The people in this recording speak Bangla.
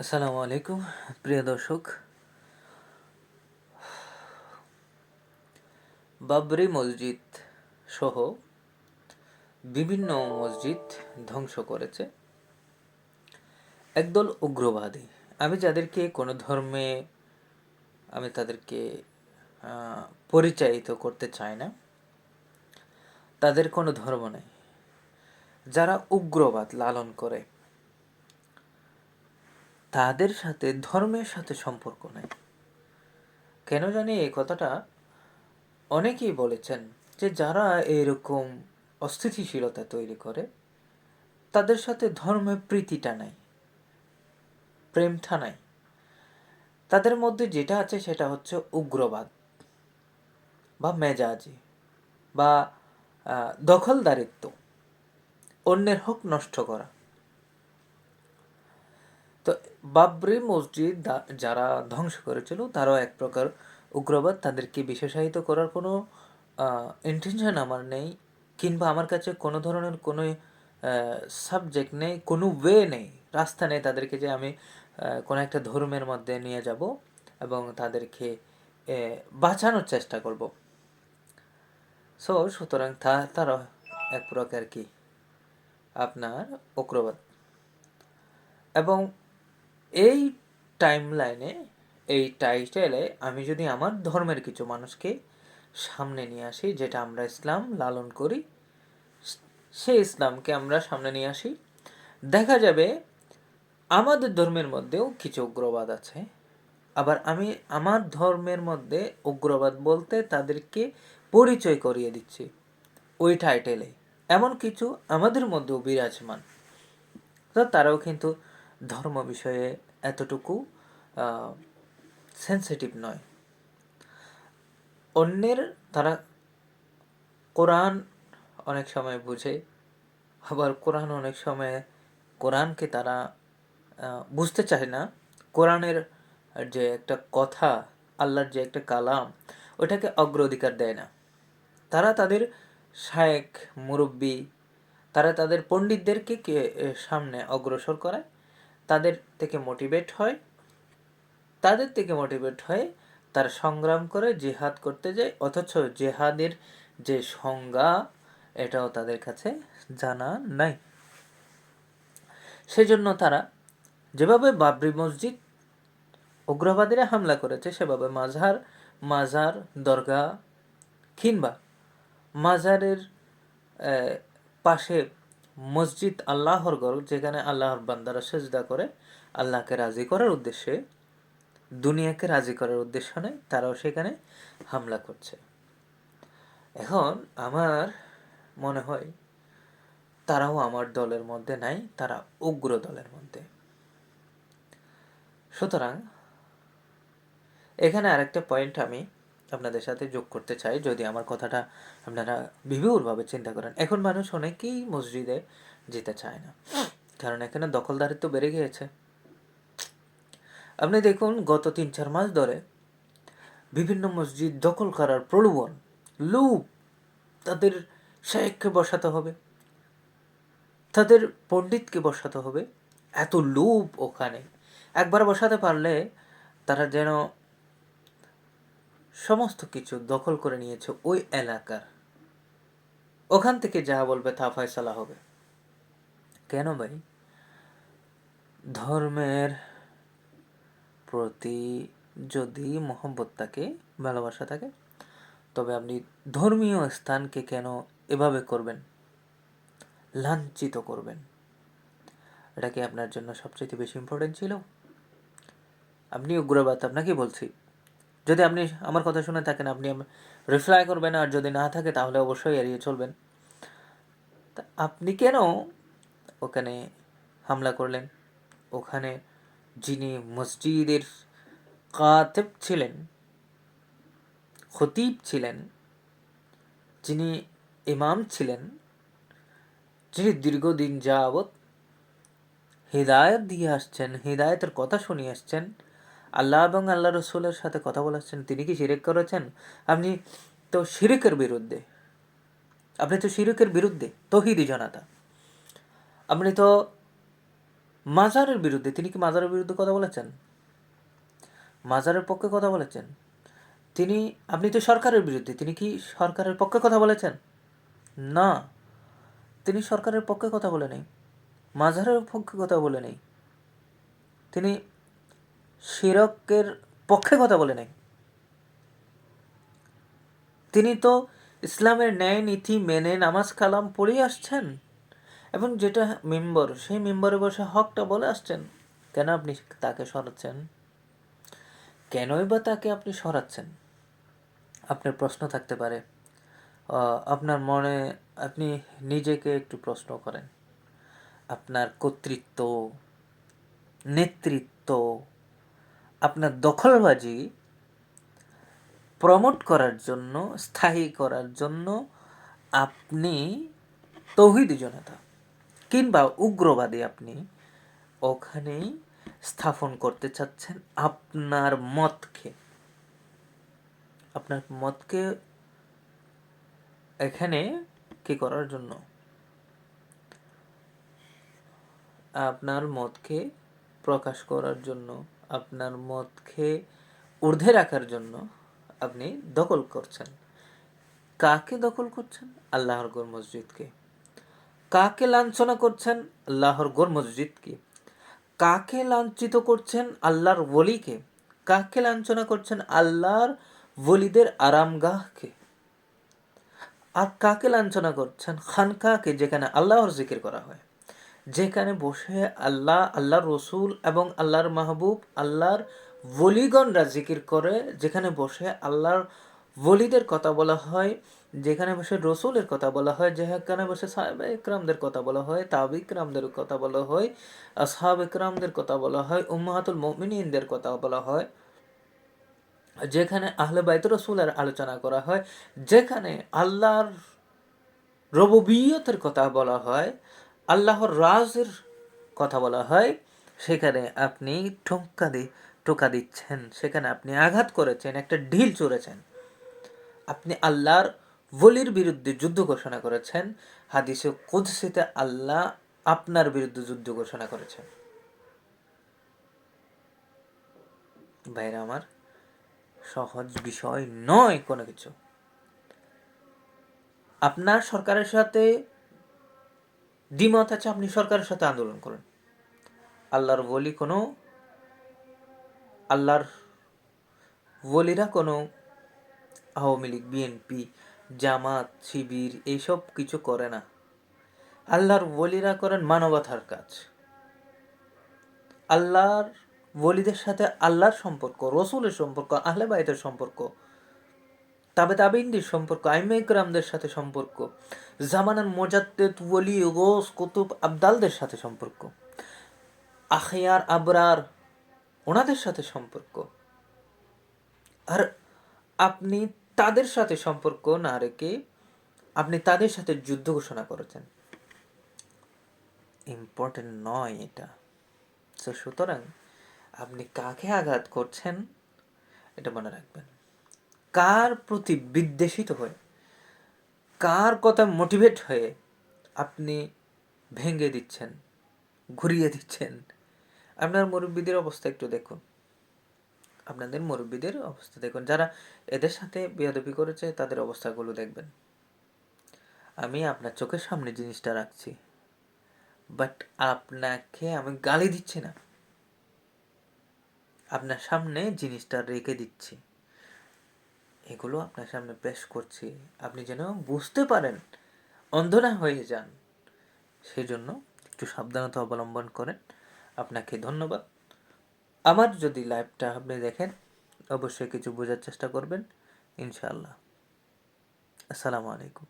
আসসালামু আলাইকুম, প্রিয় দর্শক। বাবরি মসজিদ সহ বিভিন্ন মসজিদ ধ্বংস করেছে। একদল উগ্রবাদী। আমি যাদেরকে কোনো ধর্মে আমি তাদেরকে পরিচালিত করতে চাই না। তাদের কোনো ধর্ম নেই। যারা উগ্রবাদ লালন করে তাদের সাথে, ধর্মের সাথে সম্পর্ক নেই। কেন জানি এই কথাটা অনেকেই বলেছেন যে যারা এরকম অস্থিতিশীলতা তৈরি করে, তাদের সাথে ধর্মের প্রীতিটা নাই, প্রেমটা নাই। তাদের মধ্যে যেটা আছে সেটা হচ্ছে উগ্রবাদ বা মেজাজি বা দখলদারিত্ব, অন্যের হক নষ্ট করা। বাবরি মসজিদ যারা ধ্বংস করেছিল, তারাও এক প্রকার উগ্রবাদ। তাদেরকে বিশেষায়িত করার কোনো ইন্টেনশন আমার নেই, কিংবা আমার কাছে কোনো ধরনের কোনো সাবজেক্ট নেই, কোনো ওয়ে নেই, রাস্তা নেই তাদেরকে যে আমি কোনো একটা ধর্মের মধ্যে নিয়ে যাব এবং তাদেরকে বাঁচানোর চেষ্টা করব। সো সুতরাং তা, তারা এক প্রকার কি? আপনার উগ্রবাদ। এবং এই টাইম লাইনে এই টাইটেলে আমি যদি আমার ধর্মের কিছু মানুষকে সামনে নিয়ে আসি, যেটা আমরা ইসলাম লালন করি সেই ইসলামকে আমরা সামনে নিয়ে আসি, দেখা যাবে আমাদের ধর্মের মধ্যেও কিছু উগ্রবাদ আছে। আবার আমি আমার ধর্মের মধ্যে উগ্রবাদ বলতে তাদেরকে পরিচয় করিয়ে দিচ্ছি ওই টাইটেলে এমন কিছু আমাদের মধ্যেও বিরাজমান। তো তারাও কিন্তু ধর্ম বিষয়ে এতটুকু সেন্সিটিভ নয়। অন্যের, তারা কোরআন অনেক সময় বুঝে, আবার কোরআন অনেক সময় কোরআনকে তারা বুঝতে চায় না। কোরআনের যে একটা কথা, আল্লাহর যে একটা কালাম, ওটাকে অগ্রাধিকার দেয় না। তারা তাদের শায়েক মুরব্বী, তারা তাদের পণ্ডিতদেরকে সামনে অগ্রসর করায় তাদের থেকে মোটিভেট হয়। তাদের থেকে মোটিভেট হয়ে তারা সংগ্রাম করে, জেহাদ করতে যায়, অথচ জেহাদের যে সংজ্ঞা, এটাও তাদের কাছে জানা নাই। সেজন্য তারা যেভাবে বাবরি মসজিদ উগ্রবাদীরা হামলা করেছে, সেভাবে মাজার মাজার দরগা কিংবা মাজারের পাশে মসজিদ আল্লাহর ঘর, যেখানে আল্লাহর বান্দারা সেজদা করে, আল্লাহকে রাজি করার উদ্দেশ্যে, দুনিয়াকে রাজি করার উদ্দেশ্য নেই, তারাও সেখানে হামলা করছে। এখন আমার মনে হয়, তারাও আমার দলের মধ্যে নাই, তারা উগ্র দলের মধ্যে। সুতরাং, এখানে আরেকটা পয়েন্ট আমি আপনাদের সাথে যোগ করতে চাই, যদি আমার কথাটা আপনারা বিভুরভাবে চিন্তা করেন। এখন মানুষ অনেকেই মসজিদে যেতে চায় না, কারণ এখানে দখলদারিত্ব বেড়ে গিয়েছে। আপনি দেখুন, গত তিন চার মাস ধরে বিভিন্ন মসজিদ দখল করার প্রলোভন, লোভ, তাদের শেখকে বসাতে হবে, তাদের পণ্ডিতকে বসাতে হবে, এত লোভ ওখানে। একবার বসাতে পারলে তারা যেন সমস্ত কিছু দখল করে নিয়েছে ওই এলাকার। ওখান থেকে যা বলবে তা ফয়সালা হবে। কেন ভাই? ধর্মের প্রতি যদি মহব্বত থাকে, ভালোবাসা থাকে, তবে আপনি ধর্মীয় স্থানকে কেন এভাবে করবেন? লাঞ্ছিত করবেন? এটা কি আপনার জন্য সবচেয়ে বেশি ইম্পর্টেন্ট ছিল? আপনি উগ্রবাদ আপনাকে বলছি। যদি আপনি আমার কথা শুনে থাকেন, আপনি রিপ্লাই করবেন, আর যদি না থাকে তাহলে অবশ্যই এড়িয়ে চলবেন। তা আপনি কেন ওখানে হামলা করলেন? ওখানে যিনি মসজিদের কাতেব ছিলেন, খতিব ছিলেন, যিনি ইমাম ছিলেন, যিনি দীর্ঘদিন যাবৎ হৃদায়ত দিয়ে আসছেন, হৃদায়তের কথা শুনিয়ে আসছেন আল্লাহ এবং আল্লাহ রসুলের সাথে কথা বলাচ্ছেন তিনি কি শিরিক করেছেন? আপনি তো শিরিকের বিরুদ্ধে, আপনি তো শিরিকের বিরুদ্ধে, তহিদি জনতা। আপনি তো মাজারের বিরুদ্ধে, তিনি কি মাজারের বিরুদ্ধে কথা বলেছেন? মাজারের পক্ষে কথা বলেছেন। তিনি, আপনি তো সরকারের বিরুদ্ধে, তিনি কি সরকারের পক্ষে কথা বলেছেন? না, তিনি সরকারের পক্ষে কথা বলে নেই মাজারের পক্ষে কথা বলে নেই তিনি শিরকের পক্ষে কথা বলে নেই। তিনি তো ইসলামের ন্যায় নীতি মেনে নামাজ কালাম পড়ে আসছেন এবং যেটা মেম্বর, সেই মেম্বরে বসে হকটা বলে আসছেন। কেন আপনি তাকে সরাচ্ছেন? কেনই বা তাকে আপনি সরাচ্ছেন? আপনার প্রশ্ন থাকতে পারে। আপনার মনে আপনি নিজেকে একটু প্রশ্ন করেন। আপনার কর্তৃত্ব, নেতৃত্ব আপনার দখলবাজি প্রমোট করার জন্য, স্থায়ী করার জন্য আপনি তৌহিদি জনতা কিংবা উগ্রবাদী আপনি ওখানেই স্থাপন করতে চাচ্ছেন আপনার মতকে। আপনার মতকে এখানে কি করার জন্য? আপনার মতকে প্রকাশ করার জন্য আপনার মতকে ঊর্ধ্বে রাখার জন্য আপনি দখল করছেন। কাকে দখল করছেন? আল্লাহর গোর মসজিদকে কাকে লাঞ্ছনা করছেন? আল্লাহর গোর মসজিদকে কাকে লাঞ্ছিত করছেন? আল্লাহর বলিকে কাকে লাঞ্ছনা করছেন? আল্লাহর ওলিদের আরামগাহকে। আর কাকে লাঞ্ছনা করছেন? খানকাকে, যেখানে আল্লাহর জিকির করা হয়। যেখানে বসে আল্লাহ, আল্লাহর রসুল এবং আল্লাহর মাহবুব, আল্লাহর ওলিগণরা জিকির করে, যেখানে বসে আল্লাহর বলিদের কথা বলা হয়, যেখানে বসে রসুলের কথা বলা হয়, যেখানে বসে সাহেব ইকরামদের কথা বলা হয়, তাব ইকরামদের কথা বলা হয়, আসহাব ইকরামদের কথা বলা হয়, উম্মাহাতুল মমিনদের কথা বলা হয়, যেখানে আহলে বাইত রসুলের আলোচনা করা হয়, যেখানে আল্লাহর রববিয়তের কথা বলা হয় আল্লাহর রাজের কথা বলা হয়, সেখানে আপনি ঠোকা দি, টোকা দিচ্ছেন, সেখানে আপনি আঘাত করেছেন, একটা ঢিল চড়েছেন। আপনি আল্লাহর বলির বিরুদ্ধে যুদ্ধ ঘোষণা করেছেন, হাদিসে কুদসিতে আল্লাহ আপনার বিরুদ্ধে যুদ্ধ ঘোষণা করেছেন। ভাইরা আমার, সহজ বিষয় নয় কোনো কিছু। আপনার সরকারের সাথে দ্বিমত আছে, আপনি সরকারের সাথে আন্দোলন করেন। আল্লাহর বলি কোনো, আল্লাহর বলিরা কোনো আওয়ামী লীগ, বিএনপি, জামাত, শিবির এইসব কিছু করে না। আল্লাহর বলিরা করেন মানবতার কাজ। আল্লাহর বলিদের সাথে আল্লাহর সম্পর্ক, রসুলের সম্পর্ক, আহলে বাইতের সম্পর্ক, তাবে তাবিনদের সম্পর্ক, আইমে ইকরামদের সাথে সম্পর্ক জামানার মোজাদ্দেদ ওলি গোস কুতুব আবদালদের সাথে সম্পর্ক। আখিয়ার আবরার ওনাদের সাথে সম্পর্ক। আর আপনি তাদের সাথে সম্পর্ক না রেখে আপনি তাদের সাথে যুদ্ধ ঘোষণা করেছেন। ইম্পর্টেন্ট নয় এটা। তো সুতরাং আপনি কাকে আঘাত করছেন এটা মনে রাখবেন। কার প্রতি বিদ্বেষিত হয়ে কার কথা মোটিভেট হয়ে আপনি ভেঙে দিচ্ছেন, ঘুরিয়ে দিচ্ছেন? আপনার মুরব্বীদের অবস্থা একটু দেখুন। আপনাদের মুরব্বীদের অবস্থা দেখুন। যারা এদের সাথে বেয়াদবি করেছে, তাদের অবস্থাগুলো দেখবেন। আমি আপনার চোখের সামনে জিনিসটা রাখছি। বাট আপনাকে আমি গালি দিচ্ছি না। আপনার সামনে জিনিসটা রেখে দিচ্ছি। এগুলো আপনার সামনে পেশ করছি। আপনি যেন বুঝতে পারেন অন্ধ না হয়ে যান। সেই জন্য একটু সাবধানতা অবলম্বন করেন। আপনাকে ধন্যবাদ। আমার যদি লাইভটা আপনি দেখেন, অবশ্যই কিছু বোঝার চেষ্টা করবেন। ইনশাআল্লাহ। আসসালামু আলাইকুম।